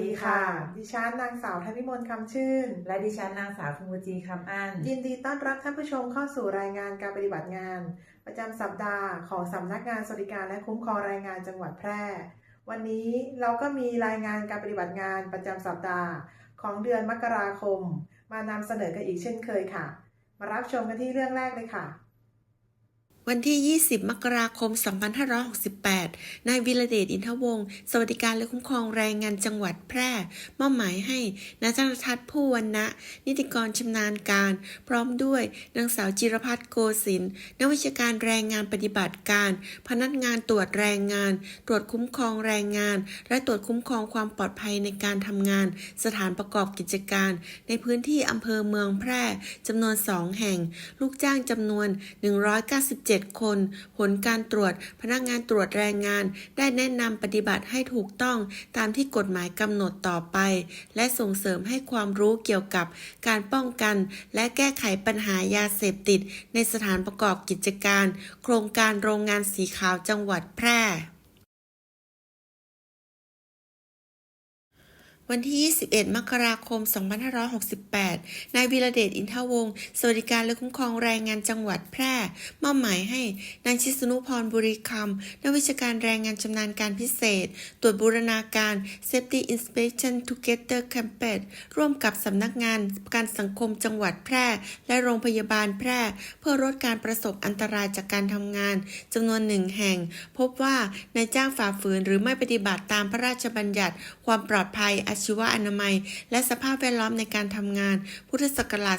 ดีค่ะ ดิฉันนางสาวธนิมนต์คำชื่น และดิฉันนางสาวภูมิจีคำอั้นยินดีต้อนรับท่านผู้ชมเข้าสู่รายงานการปฏิบัติงาน ประจำสัปดาห์ของสำนักงานสวัสดิการและคุ้มครองแรงงานจังหวัดแพร่ วันนี้เราก็มีรายงานการปฏิบัติงานประจำสัปดาห์ ของเดือนมกราคม มานำเสนอกันอีกเช่นเคยค่ะ มารับชมกันที่เรื่องแรกเลยค่ะ วันที่ 20 มกราคม 2568 นายวิรเดชอินทวงศ์ สวัสดิการและคุ้มครองแรงงานจังหวัดแพร่ มอบหมายให้นายจันทัศน์ผู้วันนะนิติกรชำนาญการ พร้อมด้วยนางสาวจิรพัฒน์โกศินนักวิชาการแรงงานปฏิบัติการ พนักงานตรวจแรงงาน ตรวจคุ้มครองแรงงาน และตรวจคุ้มครองความปลอดภัยในการทำงาน สถานประกอบกิจการ ในพื้นที่อำเภอเมืองแพร่จำนวน 2 แห่ง ลูกจ้างจำนวน 197 7 คน ผลการตรวจ พนักงานตรวจแรงงาน ได้แนะนำปฏิบัติให้ถูกต้องตามที่กฎหมายกำหนดต่อไป และส่งเสริมให้ความรู้เกี่ยวกับการป้องกัน และแก้ไขปัญหายาเสพติด ในสถานประกอบกิจการ โครงการโรงงานสีขาวจังหวัดแพร่ วันที่ 21 มกราคม 2568 นายวิรเดช อินทวงศ์ สวัสดิการและคุ้มครองแรงงานจังหวัดแพร่ มอบหมายให้นางชิสนุพรบุริคำนักวิชาการแรงงานชำนาญการพิเศษ ตรวจบูรณาการ Safety Inspection Together Campaign ร่วมกับสำนักงานกันสังคมจังหวัดแพร่ และโรงพยาบาลแพร่ เพื่อลดการประสบอันตรายจากการทำงานจำนวนหนึ่งแห่ง พบว่านายจ้างฝ่าฝืนหรือไม่ปฏิบัติตามพระราชบัญญัติ ความปลอดภัยอาชีวะอนามัย และสภาพแวดล้อมในการทำงาน พุทธศักราช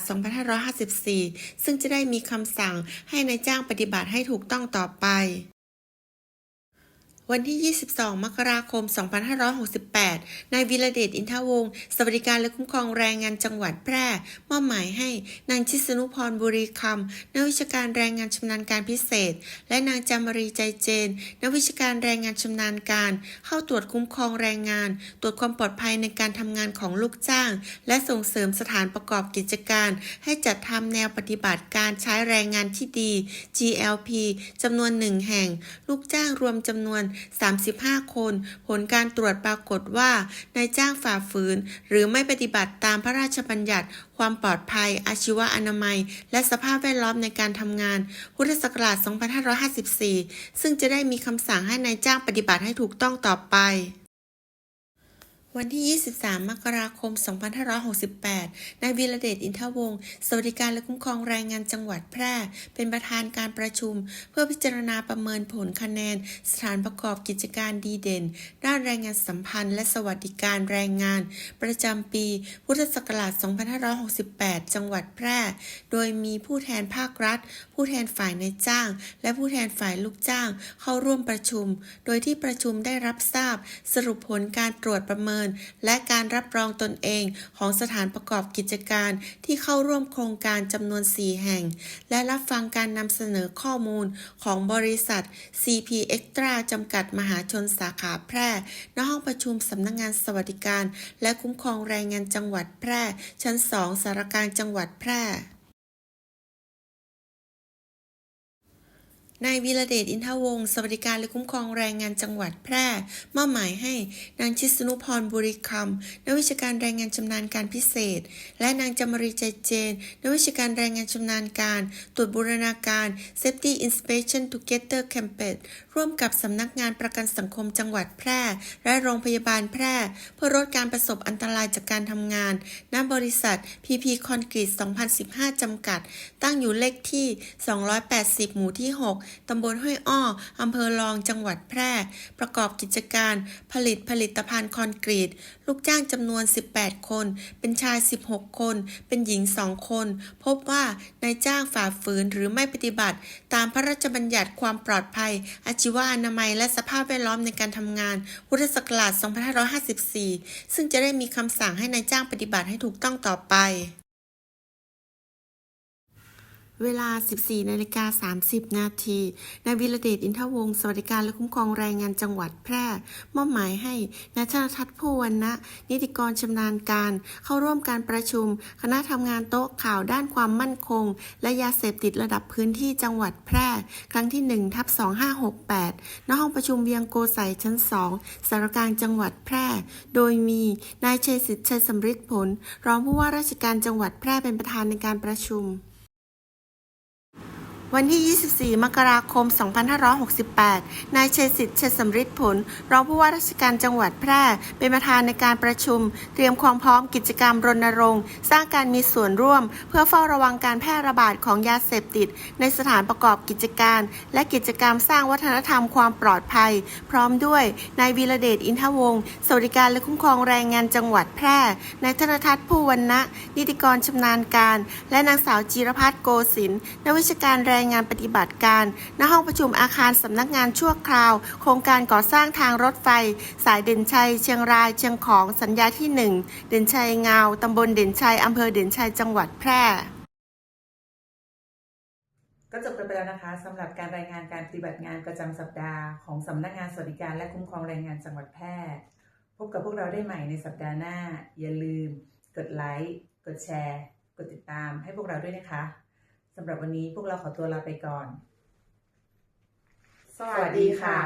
2554 ซึ่งจะได้มีคำสั่งให้นายจ้างปฏิบัติให้ถูกต้องต่อไป วันที่ 22 มกราคม 2568 นายวิรเดช อินทวงศ์ สวัสดิการและคุ้มครองแรงงานจังหวัดแพร่ มอบหมายให้นางชิสนุพรบุรีคำนักวิชาการแรงงานชำนาญการพิเศษ และนางจามรีใจเจน นักวิชาการแรงงานชำนาญการ เข้าตรวจคุ้มครองแรงงาน ตรวจความปลอดภัยในการทำงานของลูกจ้าง และส่งเสริมสถานประกอบกิจการ ให้จัดทำแนวปฏิบัติการใช้แรงงานที่ดี GLP จำนวนหนึ่งแห่ง ลูกจ้างรวมจำนวน35 คน ผลการตรวจปรากฏว่านายจ้างฝ่าฝืน หรือไม่ปฏิบัติตามพระราชบัญญัติ ความปลอดภัย อาชีวะอนามัย และสภาพแวดล้อมในการทำงาน พุทธศักราช 2554 ซึ่งจะได้มีคำสั่งให้นายจ้างปฏิบัติให้ถูกต้องต่อไป วันที่ 23 มกราคม 2568 นายวีระเดช อินทวงศ์ สวัสดิการและคุ้มครองแรงงานจังหวัดแพร่ เป็นประธานการประชุม เพื่อพิจารณาประเมินผลคะแนน สถานประกอบกิจการดีเด่น ด้านแรงงานสัมพันธ์ และสวัสดิการแรงงาน ประจำปี พุทธศักราช 2568 จังหวัดแพร่ โดยมีผู้แทนภาครัฐ ผู้แทนฝ่ายนายจ้าง และผู้แทนฝ่ายลูกจ้าง เข้าร่วมประชุม โดยที่ประชุมได้รับทราบ สรุปผลการตรวจประเมินและการรับรองตนเองของสถานประกอบกิจการที่เข้าร่วมโครงการจำนวน 4 แห่ง และรับฟังการนำเสนอข้อมูลของบริษัท CP Extra จำกัดมหาชนสาขาแพร่ ณ ห้องประชุมสำนักงานสวัสดิการ และคุ้มครองแรงงานจังหวัดแพร่ ชั้น 2 สารกางจังหวัดแพร่ นายวีระเดชอินทวงศ์สวัสดิการและคุ้มครองแรงงานจังหวัดแพร่มอบหมายให้นางชิสนุพรบุริคำนักวิชาการแรงงานชำนาญการพิเศษ และนางจามรีใจเจนนักวิชาการแรงงานชำนาญการ ตรวจบูรณาการ Safety Inspection Together Campaign ร่วมกับสำนักงานประกันสังคมจังหวัดแพร่ และโรงพยาบาลแพร่ เพื่อลดการประสบอันตรายจากการทำงานณบริษัท PP คอนกรีต2015 จำกัด ตั้งอยู่เลขที่ 280 หมู่ที่ 6ตำบลห้วยอ้ออำเภอรองจังหวัดแพร่ ประกอบกิจการผลิตผลิตภัณฑ์คอนกรีต ลูกจ้างจำนวน 18 คน เป็นชาย 16 คน เป็นหญิง 2 คน พบว่านายจ้างฝ่าฝืนหรือไม่ปฏิบัติ ตามพระราชบัญญัติความปลอดภัย อาชีวะอนามัย และสภาพแวดล้อมในการทำงานพุทธศักราช 2554 ซึ่งจะได้มีคำสั่งให้นายจ้างปฏิบัติให้ถูกต้องต่อไป เวลา 14นาฬิกา30 นาที นายวิรเดช อินทวงศ์สวัสดิการและคุ้มครองแรงงานจังหวัดแพร่ มอบหมายให้นายธนทัศน์ผู้วรรณะ นิติกรชำนาญการ เข้าร่วมการประชุม คณะทำงานโต๊ะข่าวด้านความมั่นคง และยาเสพติดระดับพื้นที่จังหวัดแพร่ ครั้งที่1ทับ2568 ณ ห้องประชุมเวียงโกไสชั้น 2 สารกลางจังหวัดแพร่ โดยมีนายชัยสิทธิ์ชัยสำริดผล รองผู้ว่าราชการจังหวัดแพร่เป็นประธานในการประชุม วันที่ 24 มกราคม 2568 นายเชยสิทธิ์เชยสำริดผล รองผู้ว่าราชการจังหวัดแพร่ เป็นประธานในการประชุม เตรียมความพร้อมกิจกรรมรณรงค์ สร้างการมีส่วนร่วม เพื่อเฝ้าระวังการแพร่ระบาดของยาเสพติด ในสถานประกอบกิจการ และกิจกรรมสร้างวัฒนธรรมความปลอดภัย พร้อมด้วยนายวีระเดชอินทวงศ์สวัสดิการและคุ้มครองแรงงานจังหวัดแพร่นายธนทัศน์ผู้วรรณะนิติกรชำนาญการ และนางสาวจีรพัฒน์โกศินนักวิชาการแรงงานปฏิบัติการ ณห้องประชุมอาคารสำนักงานชั่วคราว โครงการก่อสร้างทางรถไฟ สายเด่นชัย เชียงรายเชียงของสัญญาที่ 1 เด่นชัยเงาตำบลเด่นชัยอำเภอเด่นชัยจังหวัดแพร่ก็จบกันไปแล้วนะคะสำหรับการรายงานการปฏิบัติงานประจำสัปดาห์ของสำนักงานสวัสดิการและคุ้มครองแรงงานจังหวัดแพร่พบกับพวกเราได้ใหม่ในสัปดาห์หน้า อย่าลืม กดไลค์ กดแชร์ กดติดตามให้พวกเราด้วยนะคะ สำหรับวันนี้พวกเราขอตัวลาไปก่อน สวัสดีค่ะ